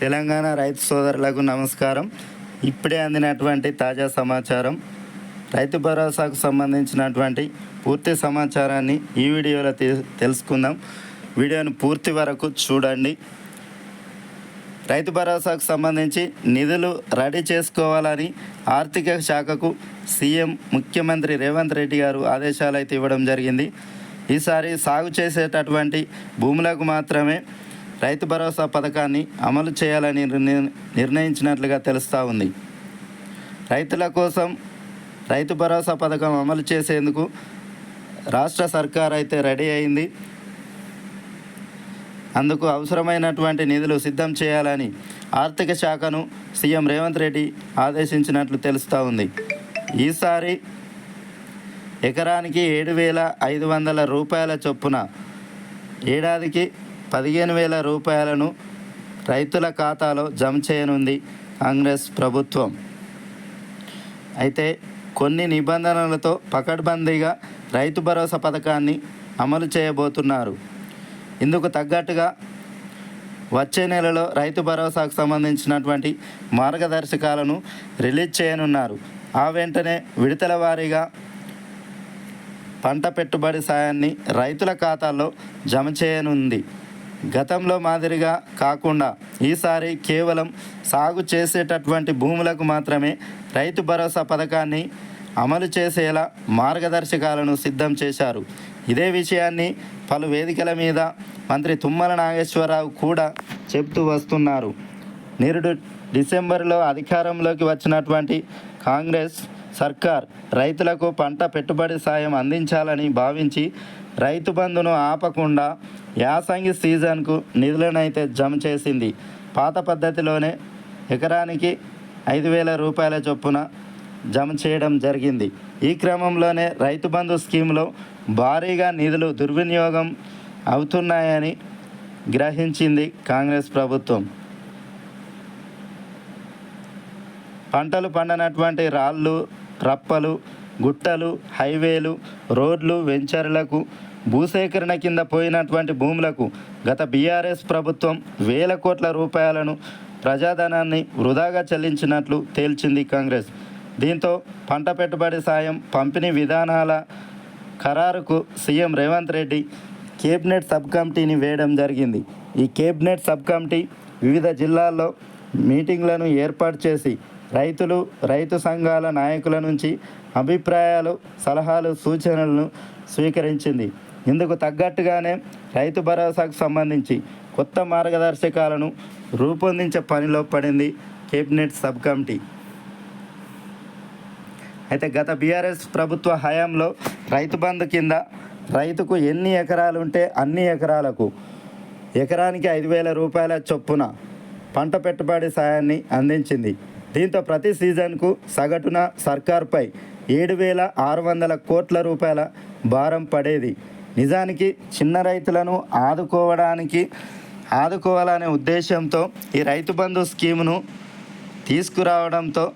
తెలంగాణ రైతు సోదరులకు నమస్కారం. ఇప్పుడే అందినటువంటి తాజా సమాచారం. రైతు భరోసాకు సంబంధించినటువంటి పూర్తి సమాచారాన్ని ఈ వీడియోలో తె- తెలుసుకుందాం. వీడియోను పూర్తి వరకు చూడండి. రైతు భరోసాకు సంబంధించి నిధులు రెడీ చేసుకోవాలని ఆర్థిక శాఖకు సీఎం ముఖ్యమంత్రి రేవంత్ రెడ్డి గారు ఆదేశాలు అయితే ఇవ్వడం జరిగింది. ఈసారి సాగు చేసేటటువంటి భూములకు మాత్రమే రైతు భరోసా పథకాన్ని అమలు చేయాలని నిర్ణయించినట్లుగా తెలుస్తూ ఉంది. రైతుల కోసం రైతు భరోసా పథకం అమలు చేసేందుకు రాష్ట్ర సర్కార్ అయితే రెడీ అయింది. అందుకు అవసరమైనటువంటి నిధులు సిద్ధం చేయాలని ఆర్థిక శాఖను సీఎం రేవంత్ రెడ్డి ఆదేశించినట్లు తెలుస్తూ ఉంది. ఈసారి ఎకరానికి ఏడు వేల ఐదు వందల రూపాయల చొప్పున ఏడాదికి పదిహేను వేల రూపాయలను రైతుల ఖాతాలో జమ చేయనుంది కాంగ్రెస్ ప్రభుత్వం. అయితే కొన్ని నిబంధనలతో పకడ్బందీగా రైతు భరోసా పథకాన్ని అమలు చేయబోతున్నారు. ఇందుకు తగ్గట్టుగా వచ్చే నెలలో రైతు భరోసాకు సంబంధించినటువంటి మార్గదర్శకాలను రిలీజ్ చేయనున్నారు. ఆ వెంటనే విడతల వారీగా పంట పెట్టుబడి సాయాన్ని రైతుల ఖాతాల్లో జమ చేయనుంది. గతంలో మాదిరిగా కాకుండా ఈసారి కేవలం సాగు చేసేటటువంటి భూములకు మాత్రమే రైతు భరోసా పథకాన్ని అమలు చేసేలా మార్గదర్శకాలను సిద్ధం చేశారు. ఇదే విషయాన్ని పలు వేదికల మీద మంత్రి తుమ్మల నాగేశ్వరరావు కూడా చెప్తూ వస్తున్నారు. నిరుడు డిసెంబర్లో అధికారంలోకి వచ్చినటువంటి కాంగ్రెస్ సర్కార్ రైతులకు పంట పెట్టుబడి సాయం అందించాలని భావించి రైతు బంధును ఆపకుండా యాసంగి సీజన్కు నిధులనైతే జమ చేసింది. పాత పద్ధతిలోనే ఎకరానికి ఐదు వేల రూపాయల చొప్పున జమ చేయడం జరిగింది. ఈ క్రమంలోనే రైతు బంధు స్కీమ్లో భారీగా నిధులు దుర్వినియోగం అవుతున్నాయని గ్రహించింది కాంగ్రెస్ ప్రభుత్వం. పంటలు పండనటువంటి రాళ్ళు రప్పలు గుట్టలు హైవేలు రోడ్లు వెంచర్లకు భూసేకరణ కింద పోయినటువంటి భూములకు గత బీఆర్ఎస్ ప్రభుత్వం వేల కోట్ల రూపాయలను ప్రజాధనాన్ని వృధాగా చెల్లించినట్లు తేల్చింది కాంగ్రెస్. దీంతో పంట పెట్టుబడి సాయం పంపిణీ విధానాల ఖరారుకు CM Revanth Reddy cabinet sub కమిటీని వేయడం జరిగింది. ఈ కేబినెట్ సబ్ కమిటీ వివిధ జిల్లాల్లో మీటింగ్లను ఏర్పాటు చేసి రైతులు రైతు సంఘాల నాయకుల నుంచి అభిప్రాయాలు సలహాలు సూచనలను స్వీకరించింది. ఇందుకు తగ్గట్టుగానే రైతు భరోసాకు సంబంధించి కొత్త మార్గదర్శకాలను రూపొందించే పనిలో పడింది కేబినెట్ సబ్ కమిటీ. అయితే గత బీఆర్ఎస్ ప్రభుత్వ హయాంలో రైతు బంధు కింద రైతుకు ఎన్ని ఎకరాలు ఉంటే అన్ని ఎకరాలకు ఎకరానికి ఐదు వేల రూపాయల చొప్పున పంట పెట్టుబడి సాయాన్ని అందించింది. దీంతో ప్రతి సీజన్కు సగటున సర్కార్పై ఏడు వేల ఆరు వందల కోట్ల రూపాయల భారం పడేది. నిజానికి చిన్న రైతులను ఆదుకోవడానికి ఆదుకోవాలనే ఉద్దేశంతో ఈ రైతు బంధు స్కీమును తీసుకురావడంతో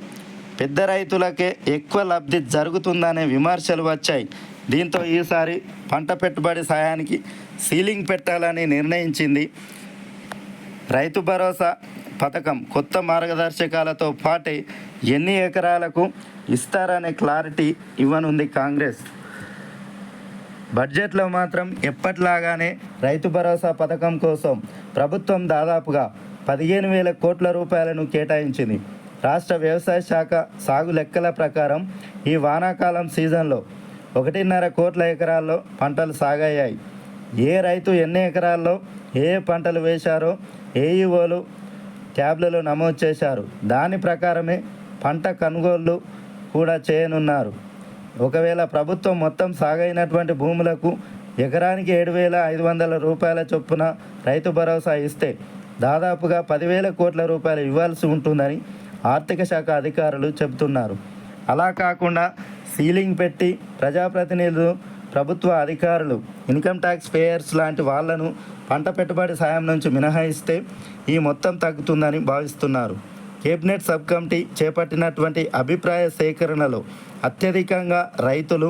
పెద్ద రైతులకే ఎక్కువ లబ్ధి జరుగుతుందనే విమర్శలు వచ్చాయి. దీంతో ఈసారి పంట పెట్టుబడి సాయానికి సీలింగ్ పెట్టాలని నిర్ణయించింది. రైతు భరోసా పథకం కొత్త మార్గదర్శకాలతో పాటే ఎన్ని ఎకరాలకు ఇస్తారనే క్లారిటీ ఇవ్వనుంది కాంగ్రెస్. బడ్జెట్లో మాత్రం ఎప్పట్లాగానే రైతు భరోసా పథకం కోసం ప్రభుత్వం దాదాపుగా పదిహేను వేల కోట్ల రూపాయలను కేటాయించింది. రాష్ట్ర వ్యవసాయ శాఖ సాగు లెక్కల ప్రకారం ఈ వానాకాలం సీజన్లో ఒకటిన్నర కోట్ల ఎకరాల్లో పంటలు సాగయ్యాయి. ఏ రైతు ఎన్ని ఎకరాల్లో ఏ పంటలు వేశారో ఏఈఓలు ట్యాబ్లలో నమోదు చేశారు. దాని ప్రకారమే పంట కొనుగోళ్ళు కూడా చేయనున్నారు. ఒకవేళ ప్రభుత్వం మొత్తం సాగైనటువంటి భూములకు ఎకరానికి ఏడు వేల ఐదు వందల రూపాయల చొప్పున రైతు భరోసా ఇస్తే దాదాపుగా పదివేల కోట్ల రూపాయలు ఇవ్వాల్సి ఉంటుందని ఆర్థిక శాఖ అధికారులు చెబుతున్నారు. అలా కాకుండా సీలింగ్ పెట్టి ప్రజాప్రతినిధులు ప్రభుత్వ అధికారులు ఇన్కమ్ ట్యాక్స్ పేయర్స్ లాంటి వాళ్ళను పంట పెట్టుబడి సాయం నుంచి మినహాయిస్తే ఈ మొత్తం తగ్గుతుందని భావిస్తున్నారు. కేబినెట్ సబ్ కమిటీ చేపట్టినటువంటి అభిప్రాయ సేకరణలో అత్యధికంగా రైతులు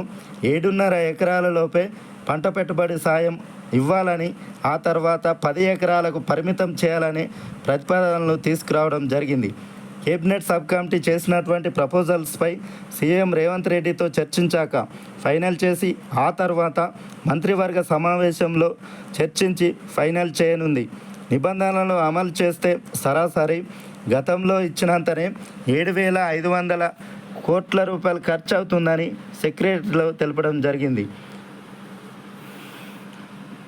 ఏడున్నర ఎకరాలలోపే పంట పెట్టుబడి సాయం ఇవ్వాలని ఆ తర్వాత పది ఎకరాలకు పరిమితం చేయాలని ప్రతిపాదనలు తీసుకురావడం జరిగింది. కేబినెట్ సబ్ కమిటీ చేసినటువంటి ప్రపోజల్స్పై సీఎం రేవంత్ రెడ్డితో చర్చించాక ఫైనల్ చేసి ఆ తర్వాత మంత్రివర్గ సమావేశంలో చర్చించి ఫైనల్ చేయనుంది. నిబంధనలను అమలు చేస్తే సరాసరి గతంలో ఇచ్చినంతనే ఏడు వేల ఐదు వందల కోట్ల రూపాయలు ఖర్చు అవుతుందని సెక్రటరీలో తెలపడం జరిగింది.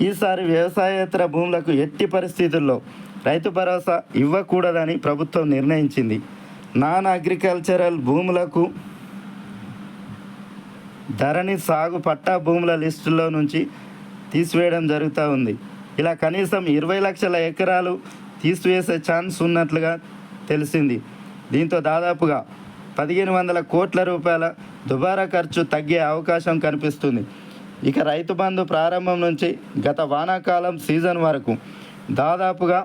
ఈసారి వ్యవసాయేతర భూములకు ఎట్టి పరిస్థితుల్లో రైతు భరోసా ఇవ్వకూడదని ప్రభుత్వం నిర్ణయించింది. నాన్ అగ్రికల్చరల్ భూములకు ధరణి సాగు పట్టా భూముల లిస్టులో నుంచి తీసివేయడం జరుగుతూ ఉంది. ఇలా కనీసం ఇరవై లక్షల ఎకరాలు తీసివేసే ఛాన్స్ ఉన్నట్లుగా తెలిసింది. దీంతో దాదాపుగా పదిహేను వందల కోట్ల రూపాయల దుబారా ఖర్చు తగ్గే అవకాశం కనిపిస్తుంది. ఇక రైతు బంధు ప్రారంభం నుంచి గత వానాకాలం సీజన్ వరకు దాదాపుగా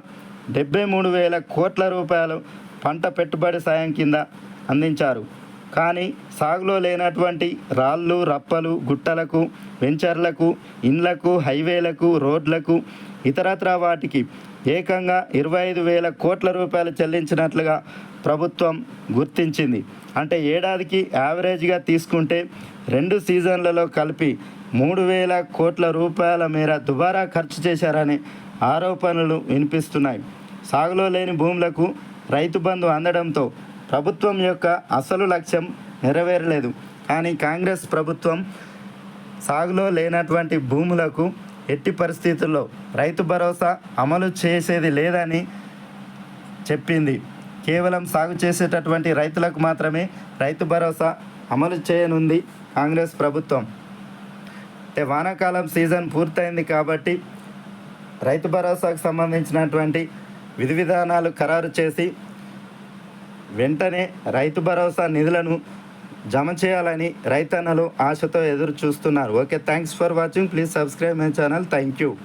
డెబ్బై మూడు వేల కోట్ల రూపాయలు పంట పెట్టుబడి సాయం కింద అందించారు. కానీ సాగులో లేనటువంటి రాళ్ళు రప్పలు గుట్టలకు వెంచర్లకు ఇండ్లకు హైవేలకు రోడ్లకు ఇతరత్రా వాటికి ఏకంగా ఇరవై ఐదు వేల కోట్ల రూపాయలు చెల్లించినట్లుగా ప్రభుత్వం గుర్తించింది. అంటే ఏడాదికి యావరేజ్గా తీసుకుంటే రెండు సీజన్లలో కలిపి మూడు వేల కోట్ల రూపాయల మేర దుబారా ఖర్చు చేశారని ఆరోపణలు వినిపిస్తున్నాయి. సాగులో లేని భూములకు రైతు బంధు అందడంతో ప్రభుత్వం యొక్క అసలు లక్ష్యం నెరవేరలేదు. కానీ కాంగ్రెస్ ప్రభుత్వం సాగులో లేనటువంటి భూములకు ఎట్టి పరిస్థితుల్లో రైతు భరోసా అమలు చేసేది లేదని చెప్పింది. కేవలం సాగు చేసేటటువంటి రైతులకు మాత్రమే రైతు భరోసా అమలు చేయనుంది కాంగ్రెస్ ప్రభుత్వం. అంటే వానాకాలం సీజన్ పూర్తయింది కాబట్టి రైతు భరోసాకు సంబంధించినటువంటి విధి విధానాలు ఖరారు చేసి వెంటనే రైతు భరోసా నిధులను జమ చేయాలని రైతన్నలు ఆశతో ఎదురు చూస్తున్నారు okay thanks for watching. Please subscribe my channel. Thank you.